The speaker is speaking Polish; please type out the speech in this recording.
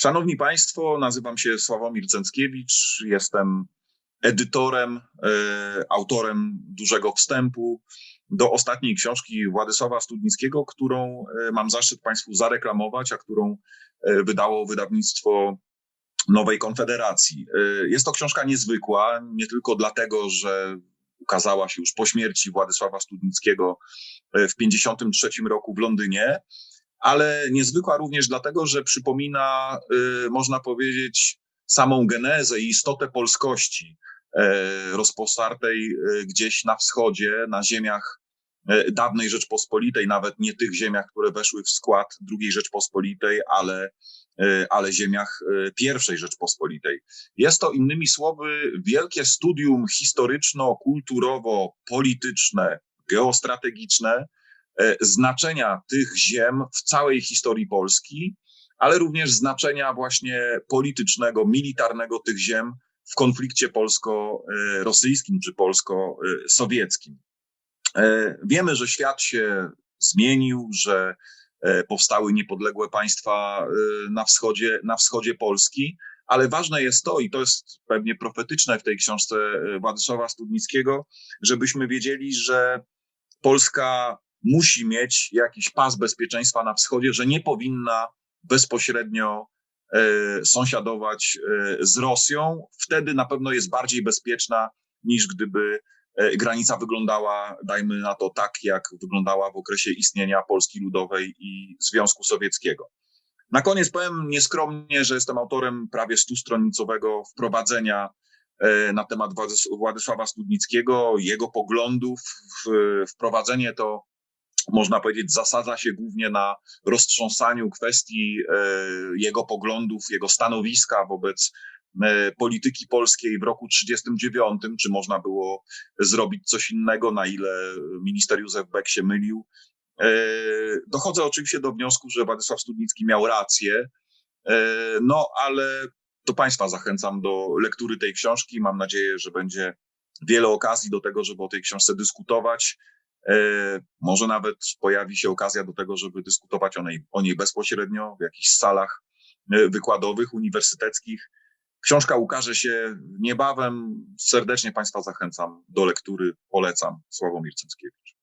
Szanowni Państwo, nazywam się Sławomir Cęckiewicz, jestem edytorem, e, autorem dużego wstępu do ostatniej książki Władysława Studnickiego, którą e, mam zaszczyt Państwu zareklamować, a którą e, wydało wydawnictwo Nowej Konfederacji. Jest to książka niezwykła, nie tylko dlatego, że ukazała się już po śmierci Władysława Studnickiego w 1953 roku w Londynie, ale niezwykła również dlatego, że przypomina, y, można powiedzieć, samą genezę i istotę polskości e, rozpostartej y, gdzieś na wschodzie, na ziemiach e, dawnej Rzeczpospolitej, nawet nie tych ziemiach, które weszły w skład II Rzeczpospolitej, ale, e, ale ziemiach pierwszej Rzeczpospolitej. Jest to innymi słowy wielkie studium historyczno-kulturowo-polityczne, geostrategiczne, znaczenia tych ziem w całej historii Polski, ale również znaczenia właśnie politycznego, militarnego tych ziem w konflikcie polsko-rosyjskim czy polsko-sowieckim. E, Wiemy, że świat się zmienił, że e, powstały niepodległe państwa e, na wschodzie, na wschodzie Polski, ale ważne jest to, i to jest pewnie profetyczne w tej książce e, Władysława Studnickiego, żebyśmy wiedzieli, że Polska musi mieć jakiś pas bezpieczeństwa na wschodzie, że nie powinna bezpośrednio e, sąsiadować e, z Rosją. Wtedy na pewno jest bardziej bezpieczna niż gdyby e, granica wyglądała, dajmy na to tak, jak wyglądała w okresie istnienia Polski Ludowej i Związku Sowieckiego. Na koniec powiem nieskromnie, że jestem autorem prawie stostronicowego wprowadzenia na temat Władys- Władysława Studnickiego, jego poglądów. Wprowadzenie to, można powiedzieć, zasadza się głównie na roztrząsaniu kwestii e, jego poglądów, jego stanowiska wobec e, polityki polskiej w roku 1939, czy można było zrobić coś innego, na ile minister Józef Beck się mylił. E, Dochodzę oczywiście do wniosku, że Władysław Studnicki miał rację, no ale to Państwa zachęcam do lektury tej książki. Mam nadzieję, że będzie wiele okazji do tego, żeby o tej książce dyskutować. E, Może nawet pojawi się okazja do tego, żeby dyskutować o niej, o niej bezpośrednio w jakichś salach e, wykładowych, uniwersyteckich. Książka ukaże się niebawem. Serdecznie Państwa zachęcam do lektury. Polecam. Sławomir Cęckiewicz.